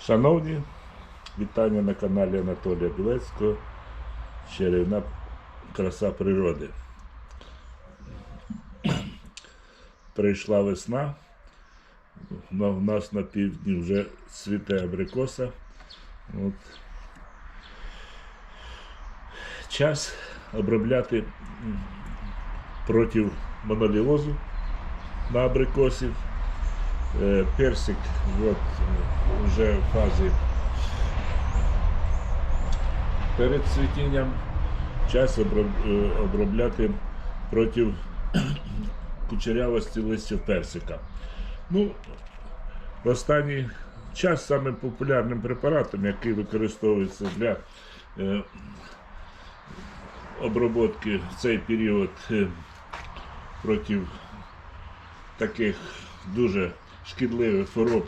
Шановні, вітання на каналі Анатолія Білецького. Чарівна краса природи. Прийшла весна. На- У нас на півдні вже цвіте абрикоса. От. Час обробляти проти моноліозу на абрикосі. Е, Персик от, е, вже в фазі перед цвітінням. Час е, обробляти проти кучерявості листя персика. Ну, в останній час самим популярним препаратом, який використовується для е, обробки в цей період е, проти таких дуже шкідливих хвороб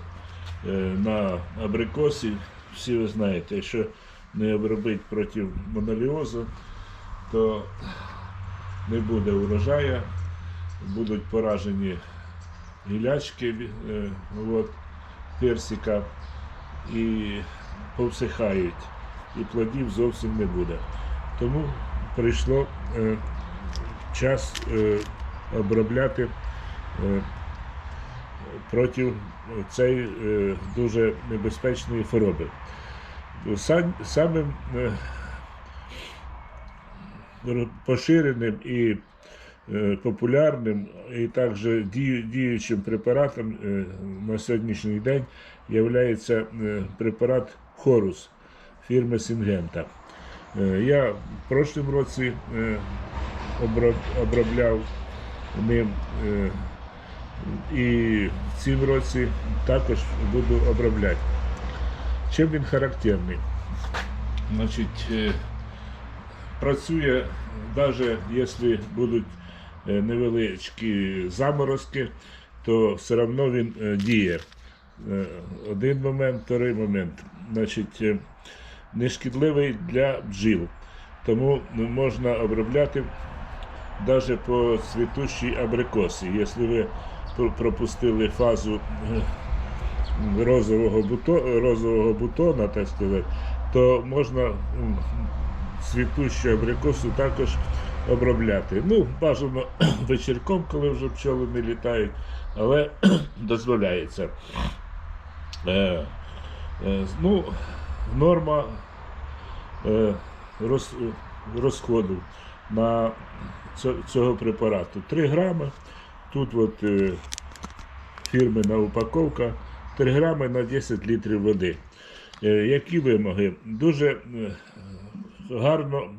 е, на абрикосі. Всі ви знаєте, якщо не обробити проти моноліозу, то не буде урожаю, будуть поражені гілячки е, от, персика і повсихають, і плодів зовсім не буде. Тому прийшло е, час е, обробляти е, проти цієї е, дуже небезпечної хвороби. Самим е, поширеним і е, популярним, і також діючим препаратом е, на сьогоднішній день є препарат Хорус фірми Сінгента. Е, Я в прошлому році е, обробляв ним е, і в цьому році також буду обробляти. Чим він характерний? Значить, е, працює навіть якщо будуть е, невеличкі заморозки, то все одно він е, діє. Один момент, другий момент. Значить, нешкідливий для бджіл. Тому можна обробляти навіть по цвітущій абрикосі. Якщо ви пропустили фазу е, розового, буто, розового бутона, так сказати, то можна цвітущу абрикосу також обробляти. Ну, бажано вечірком, коли вже пчоли не літають, але дозволяється. Е, е, ну, норма е, роз, розходу на цього препарату 3 грами. Тут от, е, фірмена упаковка 3 грами на 10 літрів води. Е, які вимоги? Дуже е, гарно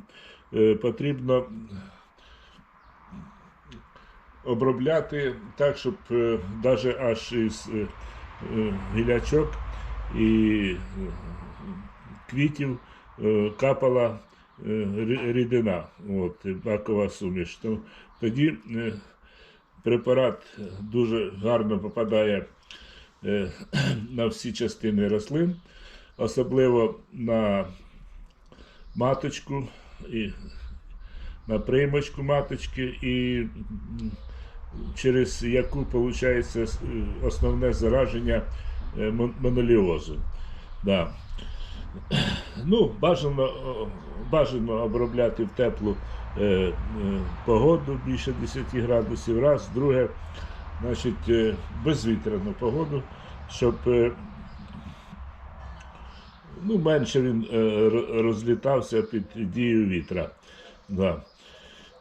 е, потрібно обробляти так, щоб навіть аж із е, е, гілячок і е, квітів е, капала е, рідина, от, бакова суміш. То- Тоді е, препарат дуже гарно попадає е, на всі частини рослин, особливо на маточку і на приймочку маточки, і через яку виходить основне зараження е, моноліозу. Да. Ну, бажано, бажано обробляти в теплу е, е, погоду більше 10 градусів. Раз, друге, значить, е, безвітряну погоду, щоб е, ну, менше він е, розлітався під дією вітра. Да.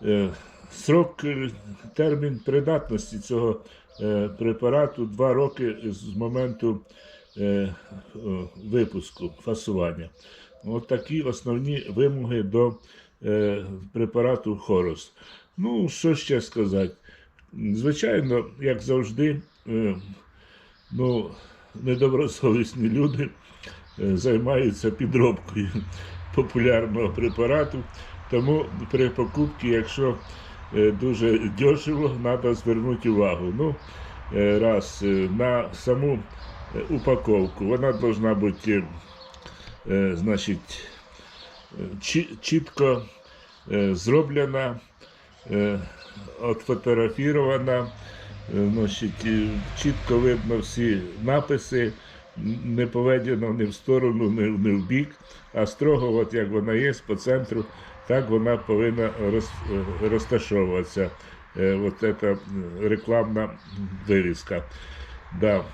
Е, Срок, е, термін придатності цього е, препарату 2 роки з моменту випуску, фасування. От такі основні вимоги до е, препарату Хорус. Ну, що ще сказати? Звичайно, як завжди, е, ну, недобросовісні люди е, займаються підробкою популярного препарату. Тому при покупці, якщо е, дуже дешево, треба звернути увагу. Ну, е, раз, е, на саму е, упаковку. Вона повинна бути е, значить, е, чітко е, зроблена, е, отфотографірована, е, значить, е, чітко видно всі написи, не поведена ні в сторону, ні, в бік, а строго, от як вона є, по центру, так вона повинна роз, е, розташовуватися. Е, ця рекламна вивіска. Да.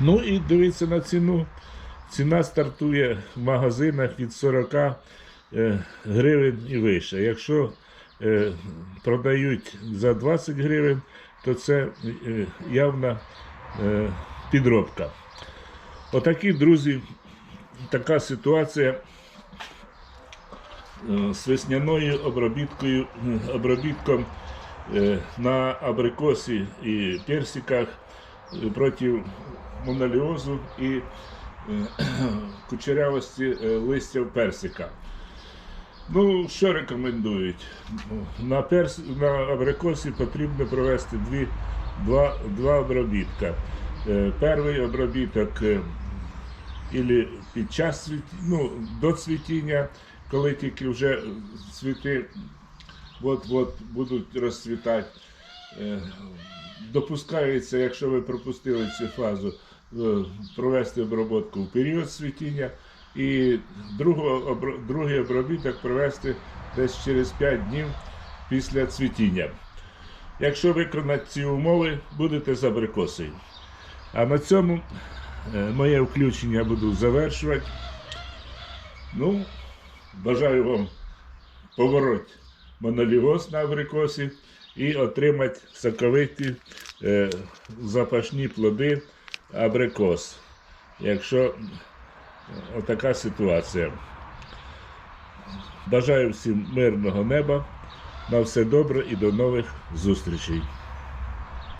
Ну і дивіться на ціну. Ціна стартує в магазинах від 40 е, гривень і вище. Якщо е, продають за 20 гривень, то це е, явна підробка. Отакі, друзі, така ситуація з весняною обробіткою, обробітком на абрикосі і персиках проти моноліозу і е, кучерявості е, листя персика. Ну, що рекомендують? На, перс... на абрикосі потрібно провести дві, два, два обробітка. Е, Перший обробіток ілі під час цвіт... ну, до цвітіння, коли тільки вже цвіти от-от будуть розцвітати. Допускається, якщо ви пропустили цю фазу, провести обробку в період цвітіння і другий обробіток провести десь через 5 днів після цвітіння. Якщо виконати ці умови, будете з абрикосою. А на цьому е, моє включення буду завершувати. Ну, бажаю вам поворот монолігоз на абрикосі і отримати соковиті е, запашні плоди абрикос. Якщо отака ситуація. Бажаю всім мирного неба. На все добре і до нових зустрічей.